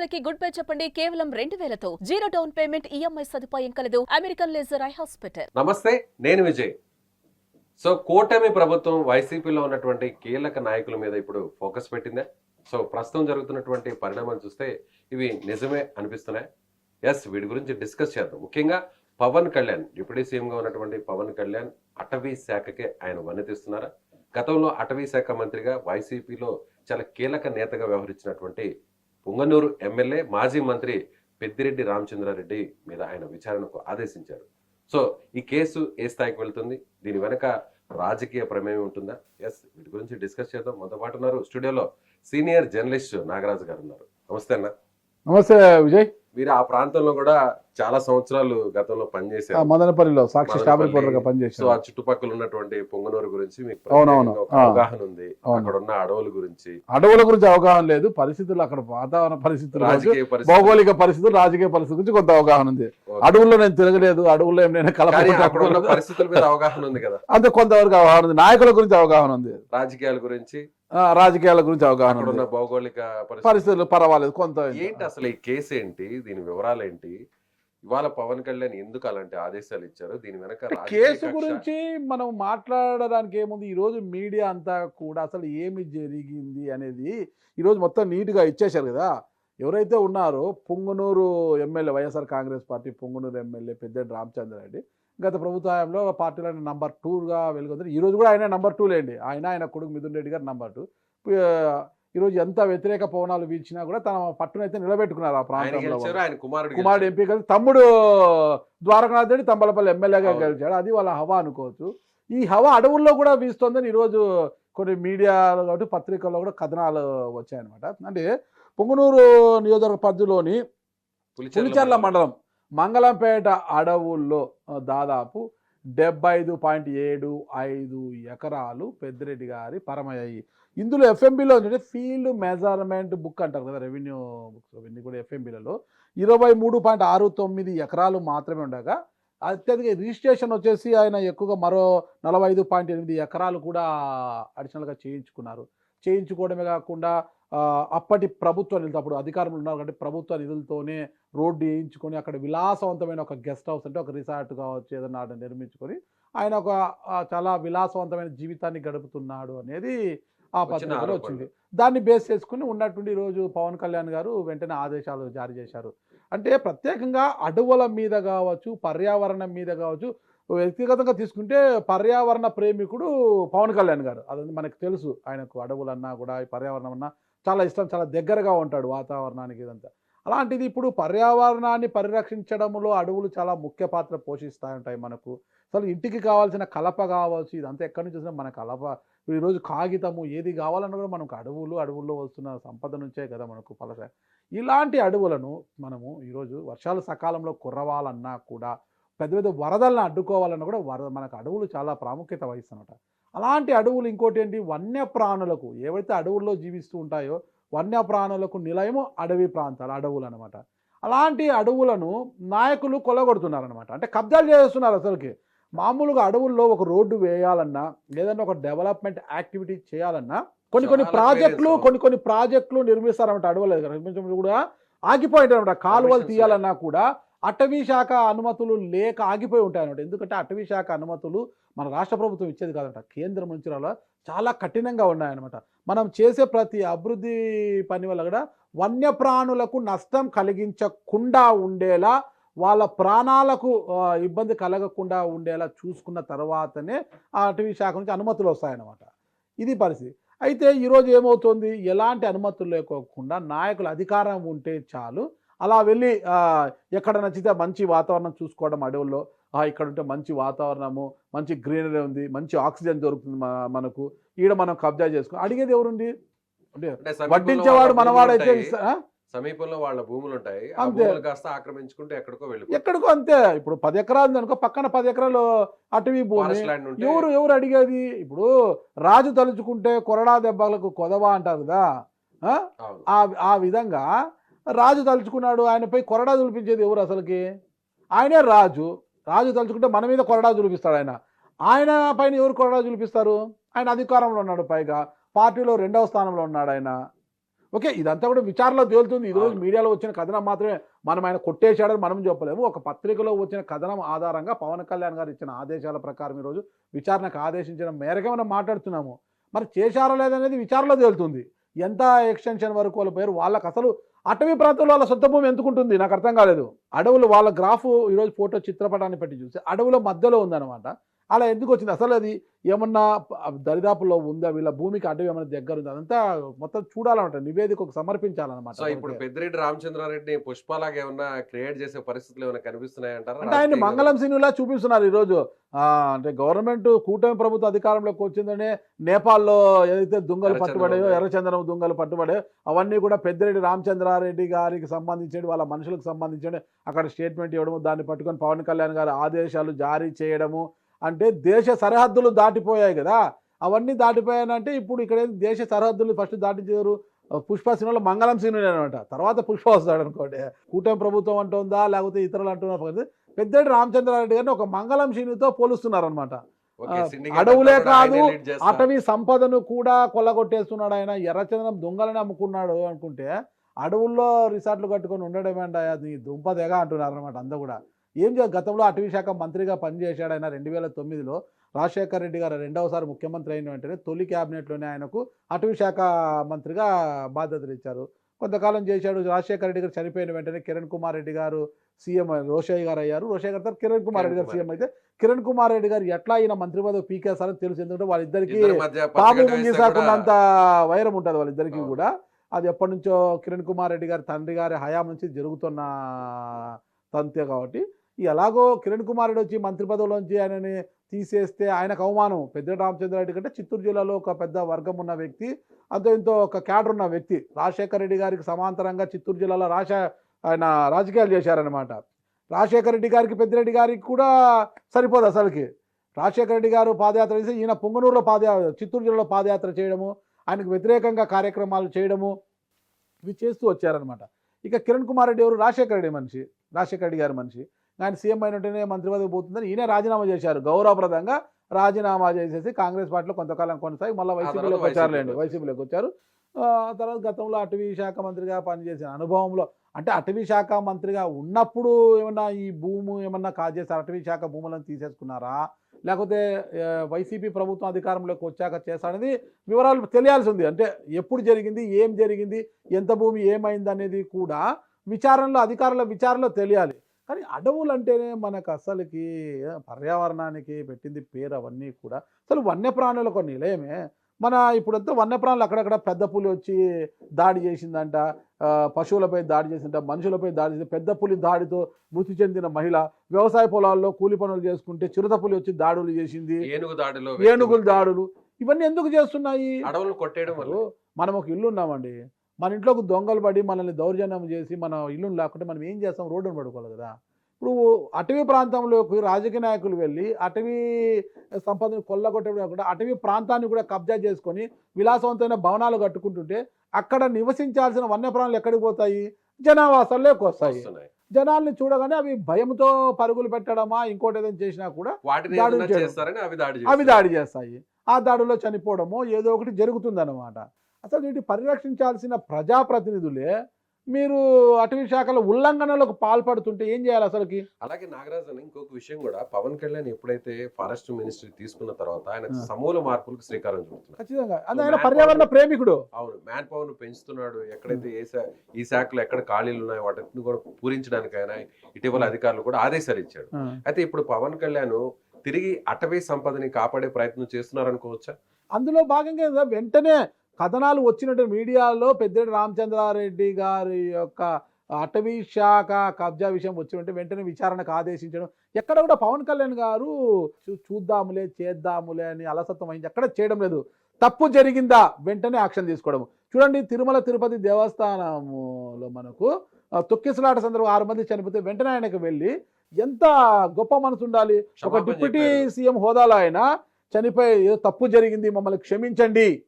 ప్రతిదానికి good bye చెప్పండి. కేవలం రెండు వేలతో జీరో డౌన్ పేమెంట్ ఈఎంఐ సదుపాయం కలదు. American laser eye hospital. నమస్తే నేను విజయ్. సో కూటమి ప్రభుత్వం వైసీపీలో ఉన్నటువంటి కీలక నాయకుల మీద ఇప్పుడు ఫోకస్ పెట్టిందే? సో ప్రస్తుతం జరుగుతున్నటువంటి పరిణామాలు చూస్తే ఇవి నిజమే అనిపిస్తున్నాయి? ఎస్ వీటి గురించి డిస్కస్ చేద్దాం. ముఖ్యంగా పవన్ కళ్యాణ్ డిప్యూటీ సీఎంగా ఉన్నటువంటి పవన్ కళ్యాణ్ అటవీ శాఖకే ఆయన వన్నెతిస్తున్నారా? గతంలో అటవీ శాఖ మంత్రిగా వైసీపీలో చాలా కీలక నేతగా వ్యవహరించినటువంటి పుంగనూరు ఎమ్మెల్యే మాజీ మంత్రి పెద్దిరెడ్డి రామచంద్రారెడ్డి మీద ఆయన విచారణకు ఆదేశించారు. సో ఈ కేసు ఏ స్థాయికి వెళ్తుంది? దీని వెనక రాజకీయ ప్రమేయం ఉంటుందా? ఎస్ వీటి గురించి డిస్కస్ చేద్దాం. మనతో ఉన్నారు స్టూడియోలో సీనియర్ జర్నలిస్ట్ నాగరాజు గారు ఉన్నారు. నమస్తే అన్న. నమస్తే విజయ్. మీరు ఆ ప్రాంతంలో కూడా చాలా సంవత్సరాలు గతంలో పనిచేశారు. మదనపల్లిలో సాక్షి స్టాఫ్ సో ఆ చుట్టుపక్కల ఉన్నటువంటి పొంగనూరు గురించి మీకు. అవగాహన ఉంది. అక్కడ ఉన్న అడవుల గురించి. అడవుల గురించి అవగాహన లేదు. పరిస్థితులు అక్కడ వాతావరణ పరిస్థితులు రాజకీయ భౌగోళిక పరిస్థితులు రాజకీయ పరిస్థితి గురించి కొంత అవగాహన ఉంది. అడవుల్లో నేను తిరగలేదు. అడవుల్లో ఏం నేను కానీ అక్కడ ఉన్న కలపకుండా పరిస్థితుల మీద అవగాహన ఉంది కదా. అంతే కొంతవరకు అవగాహన ఉంది. నాయకుల గురించి అవగాహన ఉంది. రాజకీయాల గురించి రాజకీయాల గురించి అవగాహన భౌగోళిక పరిస్థితులు పర్వాలేదు కొంత ఏంటి అసలు ఈ కేసు ఏంటి? దీని వివరాలు ఏంటి ఇవాళ పవన్ కళ్యాణ్ ఎందుకు అలాంటి ఆదేశాలు ఇచ్చారు? దీని వెనక కేసు గురించి మనం మాట్లాడడానికి ఏముంది? ఈ రోజు మీడియా అంతా కూడా అసలు ఏమి జరిగింది అనేది ఈ రోజు మొత్తం నీట్గా ఇచ్చేశారు కదా. ఎవరైతే ఉన్నారో Punganur MLA YSR Congress party Punganur MLA Peddireddy Ramachandra Reddy గత ప్రభుత్వంలో పార్టీలో నంబర్ టూగా వెలుగొంది. ఈ రోజు కూడా ఆయన నంబర్ టూ లేండి. ఆయన ఆయన కొడుకు మిథున్ రెడ్డి గారు నంబర్ టూ ఈరోజు ఎంత వ్యతిరేక పవనాలు వీల్చినా కూడా తన పట్టునైతే నిలబెట్టుకున్నారు ఆ ప్రాంతంలో కుమారుడు. ఎంపీ కలిసి తమ్ముడు ద్వారకనాథ్ రెడ్డి తంబలపల్లి ఎమ్మెల్యేగా. గెలిచాడు. అది వాళ్ళ హవా అనుకోవచ్చు. ఈ హవా అడవుల్లో కూడా వీస్తోందని ఈరోజు కొన్ని మీడియాలో కాబట్టి పత్రికల్లో కూడా కథనాలు వచ్చాయన్నమాట. అంటే పొంగునూరు నియోజకవర్గ పరిధిలోని పులిచెర్ల మండలం. మంగళంపేట అడవుల్లో దాదాపు డెబ్బై ఐదు పాయింట్ ఏడు ఐదు ఎకరాలు పెద్దిరెడ్డి గారి పరమయ్యాయి. ఇందులో ఎఫ్ఎంబిలో ఏంటంటే ఫీల్డ్ మెజర్మెంట్ బుక్ అంటారు కదా రెవెన్యూ బుక్స్ ఇవన్నీ కూడా ఎఫ్ఎంబిలలో. ఇరవై మూడు పాయింట్ ఆరు తొమ్మిది ఎకరాలు మాత్రమే ఉండగా అత్యధిక రిజిస్ట్రేషన్ వచ్చేసి ఆయన ఎక్కువగా మరో నలభై ఐదు పాయింట్ ఎనిమిది ఎకరాలు కూడా అడిషనల్గా చేయించుకున్నారు. చేయించుకోవడమే కాకుండా అప్పటి ప్రభుత్వ నిధులతో అప్పుడు అధికారంలో ఉన్నారు కాబట్టి ప్రభుత్వ నిధులతోనే రోడ్డు వేయించుకొని అక్కడ విలాసవంతమైన ఒక గెస్ట్ హౌస్ అంటే ఒక రిసార్ట్ కావచ్చు ఏదన్నా నిర్మించుకొని ఆయన ఒక చాలా విలాసవంతమైన జీవితాన్ని గడుపుతున్నాడు అనేది ఆ పత్రికలో. వచ్చింది. దాన్ని బేస్ చేసుకుని ఉన్నటువంటి ఈరోజు పవన్ కళ్యాణ్ గారు వెంటనే ఆదేశాలు జారీ చేశారు. అంటే ప్రత్యేకంగా అడవుల మీద కావచ్చు పర్యావరణం మీద కావచ్చు వ్యక్తిగతంగా తీసుకుంటే పర్యావరణ ప్రేమికుడు పవన్ కళ్యాణ్ గారు. అది మనకు తెలుసు. ఆయనకు అడవులన్నా కూడా పర్యావరణం అన్నా చాలా ఇష్టం చాలా దగ్గరగా ఉంటాడు వాతావరణానికి ఇదంతా. అలాంటిది ఇప్పుడు పర్యావరణాన్ని పరిరక్షించడంలో అడవులు చాలా ముఖ్య పాత్ర పోషిస్తూ ఉంటాయి మనకు. అసలు ఇంటికి కావాల్సిన కలప కావచ్చు ఇదంతా ఎక్కడి నుంచి వచ్చినా మన కలప. ఈరోజు కాగితము ఏది కావాలన్నా కూడా మనకు అడవులు అడవుల్లో వస్తున్న సంపద నుంచే కదా మనకు ఫలస ఇలాంటి అడవులను మనము ఈరోజు వర్షాలు సకాలంలో కుర్రవాలన్నా కూడా పెద్ద పెద్ద వరదలను అడ్డుకోవాలన్నా కూడా వరద మనకు అడవులు చాలా ప్రాముఖ్యత వహిస్తున్నట అలాంటి అడవులు ఇంకోటి ఏంటి వన్యప్రాణులకు ఏవైతే అడవుల్లో జీవిస్తూ ఉంటాయో వన్యప్రాణులకు నిలయము అడవి ప్రాంతాలు అడవులు అనమాట అలాంటి అడవులను నాయకులు కొలగొడుతున్నారనమాట అంటే కబ్జాలు చేస్తున్నారు అసలుకి. మామూలుగా అడవుల్లో ఒక రోడ్డు వేయాలన్నా ఏదైనా ఒక డెవలప్మెంట్ యాక్టివిటీ చేయాలన్నా కొన్ని కొన్ని ప్రాజెక్టులు. కొన్ని కొన్ని ప్రాజెక్టులు నిర్మిస్తారన్నమాట అడవులు నిర్మించడం కూడా ఆగిపోయింటాయి అనమాట కాలువలు తీయాలన్నా కూడా అటవీ శాఖ అనుమతులు లేక ఆగిపోయి ఉంటాయి అనమాట ఎందుకంటే అటవీ శాఖ అనుమతులు మన రాష్ట్ర ప్రభుత్వం ఇచ్చేది కాదంట. కేంద్రం నుంచి అలా చాలా కఠినంగా ఉన్నాయన్నమాట. మనం చేసే ప్రతి అభివృద్ధి పని వల్ల కూడా వన్యప్రాణులకు నష్టం కలిగించకుండా ఉండేలా వాళ్ళ ప్రాణాలకు ఇబ్బంది కలగకుండా ఉండేలా చూసుకున్న తర్వాతనే ఆ అటవీ శాఖ నుంచి అనుమతులు వస్తాయన్నమాట. ఇది పరిస్థితి. అయితే ఈరోజు ఏమవుతుంది? ఎలాంటి అనుమతులు లేకోకుండా నాయకుల అధికారం ఉంటే చాలు. అలా వెళ్ళి ఎక్కడ నచ్చితే మంచి వాతావరణం చూసుకోవడం అడవుల్లో. ఆ, ఇక్కడ ఉంటే మంచి వాతావరణము మంచి గ్రీనరీ ఉంది మంచి ఆక్సిజన్ దొరుకుతుంది మనకు. ఈడ మనం కబ్జా చేసుకో అడిగేది సమీపంలో వడ్డించేవాడు వాళ్ళ మనవాడైతే? సమీపంలో వాళ్ళ భూములు ఉంటాయి కాస్త ఆక్రమించుకుంటే ఎక్కడికో వెళ్ళిపోతారు ఎక్కడికో అంతే. ఇప్పుడు పది ఎకరాలు అనుకో పక్కన పది ఎకరాలు అటవీ భూమి. ఎవరు ఎవరు అడిగేది? ఇప్పుడు రాజు తలుచుకుంటే కొరడా దెబ్బలకు కొదవా అంటారు కదా? ఆ విధంగా రాజు తలుచుకున్నాడు ఆయనపై కొరడా తులిపించేది ఎవరు అసలుకి? ఆయనే రాజు. రాజు తలుచుకుంటే మన మీద కొరడా తులిపిస్తాడు ఆయన. ఆయన పైన ఎవరు కొరడా తులిపిస్తారు ఆయన అధికారంలో ఉన్నాడు పైగా. పార్టీలో రెండవ స్థానంలో ఉన్నాడు ఆయన. ఓకే ఇదంతా కూడా విచారణలో తేలుతుంది. ఈ రోజు అవును. మీడియాలో వచ్చిన కథనం మాత్రమే మనం ఆయన కొట్టేశాడని మనం చెప్పలేము. ఒక పత్రికలో వచ్చిన కథనం ఆధారంగా పవన్ కళ్యాణ్ గారు ఇచ్చిన ఆదేశాల ప్రకారం ఈరోజు విచారణకు ఆదేశించిన మేరకే మనం మాట్లాడుతున్నాము. మరి చేశారా లేదనేది విచారణలో తేలుతుంది. ఎంత ఎక్స్టెన్షన్ వరకు వాళ్ళ పేరు వాళ్ళకి అసలు అటవీ ప్రాంతంలో వాళ్ళ సొంత భూమి ఎందుకుంటుంది నాకు అర్థం కాలేదు. అడవులు వాళ్ళ గ్రాఫ్ ఈరోజు ఫోటో చిత్రపటాన్ని పెట్టి చూస్తే అడవుల మధ్యలో ఉందన్నమాట. అలా ఎందుకు వచ్చింది? అసలు అది ఏమన్నా దరిదాపుల్లో ఉందా? వీళ్ళ భూమికి అడవి ఏమన్నా దగ్గర ఉందా? అదంతా మొత్తం చూడాలన్నమాట. నివేదికకు సమర్పించాలన్నమాట సో ఇప్పుడు పెద్దిరెడ్డి రామచంద్రారెడ్డి పుష్పలాగా ఏమన్నా క్రియేట్ చేసే పరిస్థితులు ఏమైనా కనిపిస్తున్నాయంటారా? అంటే ఆయన మంగళం సినిలా చూపిస్తున్నారు ఈరోజు. ఆ, అంటే గవర్నమెంట్ కూటమి ప్రభుత్వ అధికారంలోకి వచ్చిందనే నేపాల్లో ఏదైతే దుంగలు పట్టుబడాయో ఉన్నాయి. ఎర్రచందనం దుంగలు పట్టుబడాయో అవన్నీ కూడా పెద్దిరెడ్డి రామచంద్రారెడ్డి గారికి సంబంధించి వాళ్ళ మనుషులకు సంబంధించి అక్కడ స్టేట్మెంట్ ఇవ్వడము దాన్ని పట్టుకొని పవన్ కళ్యాణ్ గారు ఆదేశాలు జారీ చేయడము అంటే దేశ సరిహద్దులు దాటిపోయాయి కదా. అవన్నీ దాటిపోయానంటే ఇప్పుడు ఇక్కడ దేశ సరిహద్దులు ఫస్ట్ దాటించారు పుష్ప సినిమాలో మంగళం సినిమా అనమాట. తర్వాత పుష్ప వస్తాడు అనుకోండి. కూటమి ప్రభుత్వం అంటుందా లేకపోతే ఇతరులు అంటున్నారు. పెద్దరెడ్డి రామచంద్రారెడ్డి గారిని ఒక మంగళం సినిమాతో పోలుస్తున్నారు అనమాట ఓకే, ఆ, syndicate అడవులే అంతా కాదు. అటవీ సంపదను కూడా కొల్లగొట్టేస్తున్నాడు ఆయన. ఎర్రచందనం దొంగలని అమ్ముకున్నాడు అనుకుంటే అడవుల్లో రిసార్ట్లు కట్టుకొని ఉండడమేంట అది దుంపదేగా అంటున్నారు అనమాట అందరూ కూడా. ఏం చే గతంలో అటవీ శాఖ మంత్రిగా పనిచేశాడు ఆయన రెండు వేల తొమ్మిదిలో. రాజశేఖర్ రెడ్డి గారు రెండవసారి ముఖ్యమంత్రి అయిన వెంటనే తొలి క్యాబినెట్లోనే ఆయనకు అటవీ శాఖ మంత్రిగా బాధ్యతలు ఇచ్చారు. కొంతకాలం చేశాడు. రాజశేఖర రెడ్డి గారు చనిపోయిన వెంటనే కిరణ్ కుమార్ రెడ్డి గారు సీఎం రోషయ్య గారు అయ్యారు. రోషయ్య గారు తర్వాత కిరణ్ కుమార్ రెడ్డి గారు సీఎం అయితే కిరణ్ కుమార్ రెడ్డి గారు ఎట్లా ఈయన మంత్రి పదవి పీకేస్తారని తెలుసు. ఎందుకంటే వాళ్ళిద్దరికి పాము పట్టుకట్ట ముంగి వేస్తే సాకున్నంత కూడా వైరం ఉంటుంది వాళ్ళిద్దరికి. కూడా. అది ఎప్పటి నుంచో కిరణ్ కుమార్ రెడ్డి గారి తండ్రి గారి హయాం నుంచి జరుగుతున్న తంతే కాబట్టి ఎలాగో కిరణ్ కుమార్ రెడ్డి వచ్చి మంత్రి పదవిలోంచి ఆయనని తీసేస్తే ఆయనకు అవమానం. పెద్ద రామచంద్రారెడ్డి కంటే చిత్తూరు జిల్లాలో ఒక పెద్ద వర్గం ఉన్న వ్యక్తి అంతో ఇంతో ఒక క్యాడర్ ఉన్న వ్యక్తి. రాజశేఖర రెడ్డి గారికి సమాంతరంగా చిత్తూరు జిల్లాలో రాజ ఆయన రాజకీయాలు చేశారనమాట రాజశేఖర రెడ్డి గారికి పెద్దిరెడ్డి గారికి కూడా సరిపోదు అసలుకి. రాజశేఖర రెడ్డి గారు పాదయాత్ర చేసి ఈయన పొంగనూరులో పాదయాత్ర చిత్తూరు జిల్లాలో పాదయాత్ర చేయడము ఆయనకు వ్యతిరేకంగా కార్యక్రమాలు చేయడము ఇవి చేస్తూ వచ్చారనమాట ఇక కిరణ్ కుమార్ రెడ్డి ఎవరు? రాజశేఖర రెడ్డి మనిషి రాజశేఖర రెడ్డి గారి మనిషి. ఆయన సీఎం అయిన వెంటనే మంత్రి పదవి పోతుందని ఈయన రాజీనామా చేశారు. గౌరవప్రదంగా రాజీనామా చేసేసి కాంగ్రెస్ పార్టీలో కొంతకాలం కొనసాగి మళ్ళీ వైసీపీలోకి వచ్చారులేండి. వైసీపీలోకి వచ్చారు. ఆ తర్వాత గతంలో అటవీ శాఖ మంత్రిగా పనిచేసిన అనుభవంలో అంటే అటవీ శాఖ మంత్రిగా ఉన్నప్పుడు ఏమన్నా ఈ భూము ఏమన్నా కాజేశారు అటవీ శాఖ భూములను తీసేసుకున్నారా? లేకపోతే వైసీపీ ప్రభుత్వం అధికారంలోకి వచ్చాక చేస్తాడనేది వివరాలు తెలియాల్సి ఉంది అంటే ఎప్పుడు జరిగింది? ఏం జరిగింది? ఎంత భూమి ఏమైంది అనేది కూడా విచారణలో అధికారుల విచారణలో తెలియాలి. కానీ అడవులు అంటేనే మనకు అసలుకి పర్యావరణానికి పెట్టింది పేరు అవన్నీ కూడా. అసలు వన్యప్రాణులకు నిలయమే. మన ఇప్పుడంతా వన్యప్రాణులు అక్కడక్కడ పెద్ద పులి వచ్చి దాడి చేసిందంట. పశువులపై దాడి చేసిందంట మనుషులపై దాడి చేసి పెద్ద పులి దాడితో మృతి చెందిన మహిళ వ్యవసాయ పొలాల్లో కూలి పనులు చేసుకుంటే చిరుత పులి వచ్చి దాడులు చేసింది. ఏనుగు దాడిలో ఏనుగులు దాడులు. ఇవన్నీ ఎందుకు చేస్తున్నాయి? అడవులను కొట్టేయడం మనం ఒక ఇల్లు ఉన్నామండి. మన ఇంట్లోకి దొంగలు పడి మనల్ని దౌర్జన్యం చేసి మన ఇల్లును లేకుంటే మనం ఏం చేస్తాం? రోడ్డును పడుకోవాలి కదా. ఇప్పుడు అటవీ ప్రాంతంలోకి రాజకీయ నాయకులు వెళ్ళి అటవీ సంపదను కొల్లగొట్టడం కాకుండా అటవీ ప్రాంతాన్ని కూడా కబ్జా చేసుకొని విలాసవంతమైన భవనాలు కట్టుకుంటుంటే అక్కడ నివసించాల్సిన వన్యప్రాణులు ఎక్కడికి పోతాయి? జనావాసాల్లోకి వస్తాయి. జనాల్ని చూడగానే అవి భయంతో పరుగులు పెట్టడమా ఇంకోటి ఏదైనా చేసినా కూడా అవి దాడి అవి చేస్తాయి. దాడి చేస్తాయి. ఆ దాడిలో చనిపోవడమో ఏదో ఒకటి జరుగుతుందన్నమాట. అసలు వీటి పరిరక్షించాల్సిన ప్రజాప్రతినిధులే మీరు అటవీ శాఖల ఉల్లంఘనలకు పాల్పడుతుంటే ఏం చేయాలి అసలుకి? అలాగే నాగరాజు అని ఇంకొక విషయం కూడా. పవన్ కళ్యాణ్ ఎప్పుడైతే ఫారెస్ట్ మినిస్ట్రీ తీసుకున్న తర్వాత ఆయన. సమూల మార్పులకు శ్రీకారం చుడుతున్నారు ఖచ్చితంగా. అది ఆయన పర్యావరణ ప్రేమికుడు. అవును మ్యాన్ పవర్ను పెంచుతున్నాడు. ఎక్కడైతే ఏ ఈ శాఖలో ఎక్కడ ఖాళీలు ఉన్నాయో వాటిని కూడా పూరించడానికి ఆయన ఇటీవల అధికారులు కూడా ఆదేశాలు ఇచ్చాడు. అయితే ఇప్పుడు పవన్ కళ్యాణ్ తిరిగి అటవీ సంపదని కాపాడే ప్రయత్నం చేస్తున్నారు అనుకోవచ్చా అందులో భాగంగా వెంటనే కథనాలు వచ్చినట్టు మీడియాలో పెద్దిరెడ్డి రామచంద్రారెడ్డి గారి యొక్క అటవీ శాఖ కబ్జా విషయం వచ్చినట్టు వెంటనే విచారణకు ఆదేశించడం. ఎక్కడ కూడా పవన్ కళ్యాణ్ గారు చూ- చూద్దాములే చేద్దాములే అని అలసత్వం అయింది ఎక్కడ చేయడం లేదు. తప్పు జరిగిందా? వెంటనే యాక్షన్ తీసుకోవడం చూడండి తిరుమల తిరుపతి దేవస్థానములో మనకు తొక్కిసలాట సందర్భంగా ఆరు మంది చనిపోతే వెంటనే ఆయనకు వెళ్ళి ఎంత గొప్ప మనసు ఉండాలి? ఒక డిప్యూటీ. సీఎం హోదాలో ఆయన చనిపోయి ఏదో తప్పు జరిగింది మమ్మల్ని క్షమించండి.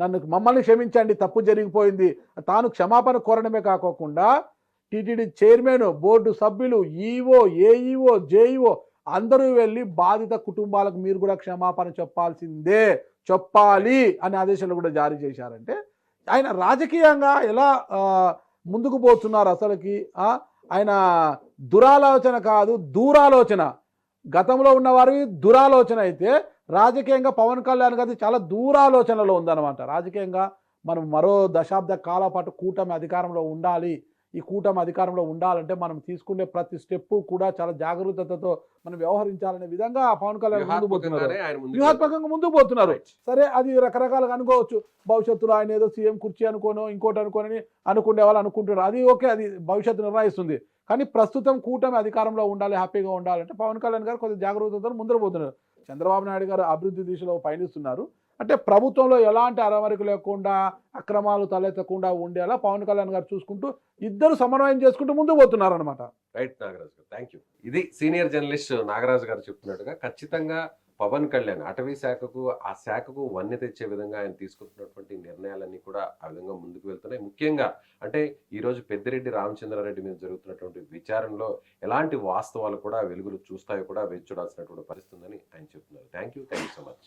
నన్ను మమ్మల్ని క్షమించండి తప్పు జరిగిపోయింది. తాను క్షమాపణ కోరడమే కాకోకుండా టీటీడీ చైర్మన్ బోర్డు సభ్యులు ఈఓ ఏఈఓ జేఈఓ అందరూ వెళ్ళి బాధిత కుటుంబాలకు మీరు కూడా క్షమాపణ చెప్పాల్సిందే చెప్పాలి అనే ఆదేశాలు కూడా జారీ చేశారంటే ఆయన రాజకీయంగా ఎలా ముందుకు పోతున్నారు అసలుకి? ఆయన దురాలోచన కాదు దూరాలోచన. గతంలో ఉన్నవారి దురాలోచన అయితే రాజకీయంగా పవన్ కళ్యాణ్ గారి చాలా దూరాలోచనలో ఉందన్నమాట. రాజకీయంగా మనం మరో దశాబ్ద కాల పాటు కూటమి అధికారంలో ఉండాలి. ఈ కూటమి అధికారంలో ఉండాలంటే మనం తీసుకునే ప్రతి స్టెప్ కూడా చాలా జాగ్రత్తతో మనం వ్యవహరించాలనే విధంగా పవన్ కళ్యాణ్ ముందు పోతున్నారు. వ్యూహాత్మకంగా ముందుకు పోతున్నారు. సరే అది రకరకాలుగా అనుకోవచ్చు. భవిష్యత్తులో ఆయన ఏదో సీఎం కుర్చీ అనుకోనో ఇంకోటి అనుకోనని అనుకునే వాళ్ళు అనుకుంటున్నారు. అది ఓకే అది భవిష్యత్తు నిర్ణయిస్తుంది. కానీ ప్రస్తుతం కూటమి అధికారంలో ఉండాలి హ్యాపీగా ఉండాలంటే పవన్ కళ్యాణ్ గారు కొంచెం జాగ్రత్తతో ముందర పోతున్నారు. చంద్రబాబు నాయుడు గారు అభివృద్ధి దిశలో పయనిస్తున్నారు. అంటే ప్రభుత్వంలో ఎలాంటి అరవరిక లేకుండా అక్రమాలు తలెత్తకుండా ఉండేలా పవన్ కళ్యాణ్ గారు చూసుకుంటూ ఇద్దరు సమన్వయం చేసుకుంటూ ముందుకు పోతున్నారు అనమాట right Nagaraju garu thank you ఇది సీనియర్ జర్నలిస్ట్ నాగరాజు గారు చెప్తున్నట్టుగా ఖచ్చితంగా పవన్ కళ్యాణ్ అటవీ శాఖకు ఆ శాఖకు వన్య తెచ్చే విధంగా ఆయన తీసుకుంటున్నటువంటి నిర్ణయాలన్నీ కూడా ఆ విధంగా ముందుకు వెళ్తున్నాయి. ముఖ్యంగా అంటే ఈరోజు పెద్దిరెడ్డి రామచంద్రారెడ్డి మీద జరుగుతున్నటువంటి విచారణలో ఎలాంటి వాస్తవాలు కూడా వెలుగులు చూస్తాయో కూడా వేచి చూడాల్సినటువంటి పరిస్థితుందని ఆయన చెప్తున్నారు. Thank you thank you so much